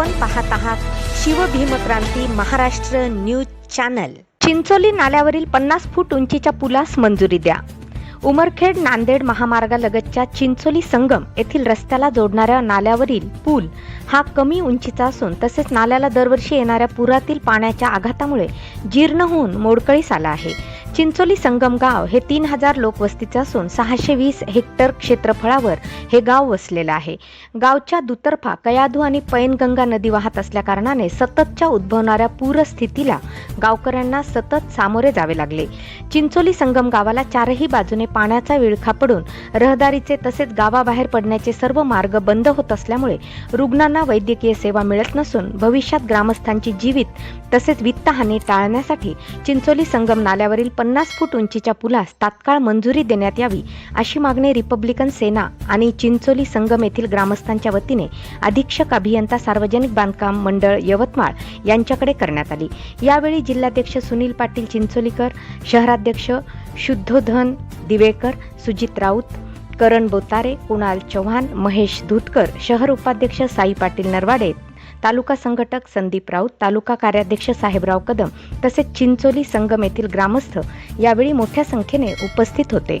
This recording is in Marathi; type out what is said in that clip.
आपण पाहत आहात शिवभीमक्रांती महाराष्ट्र न्यूज चॅनल. चिंचोली नाल्यावरील पन्नास फूट उंचीच्या पुलास मंजुरी द्या. उमरखेड नांदेड महामार्गालगतच्या चिंचोली संगम येथील रस्त्याला जोडणाऱ्या नाल्यावरील पूल हा कमी उंचीचा असून तसेच नाल्याला दरवर्षी येणाऱ्या पुरातील पाण्याच्या आघातामुळे जीर्ण होऊन मोडकळीस आला आहे. चिंचोली संगम गाव हे तीन हजार लोकवस्तीचे असून सहाशे वीस हेक्टर क्षेत्रफळावर हे गाव वसलेलं आहे. गावच्या दुतर्फा कयाधू आणि पैनगंगा नदी वाहत असल्याकारणाने सततच्या उद्भवणाऱ्या पूरस्थितीला गावकऱ्यांना सतत सामोरे जावे लागले. चिंचोली संगम गावाला चारही बाजूने पाण्याचा विळखा पडून रहदारीचे तसेच गावाबाहेर पडण्याचे सर्व मार्ग बंद होत असल्यामुळे रुग्णांना वैद्यकीय सेवा मिळत नसून भविष्यात ग्रामस्थांची जीवित तसेच वित्तहानी टाळण्यासाठी चिंचोली संगम नाल्यावरील पन्नास पन्नास फूट उंचीच्या पुलास तात्काळ मंजुरी देण्यात यावी अशी मागणी रिपब्लिकन सेना आणि चिंचोली संगम येथील ग्रामस्थांच्या वतीने अधीक्षक अभियंता सार्वजनिक बांधकाम मंडळ यवतमाळ यांच्याकडे करण्यात आली. यावेळी जिल्हाध्यक्ष सुनील पाटील चिंचोलीकर शहराध्यक्ष शुद्धोधन दिवेकर सुजित राऊत करण बोतारे कुणाल चव्हाण महेश धुतकर शहर उपाध्यक्ष साई पाटील नरवाडे तालुका संघटक संदीप राऊत तालुका कार्याध्यक्ष साहेबराव कदम तसेच चिंचोली संगम येथील ग्रामस्थ यावेळी मोठ्या संख्येने उपस्थित होते.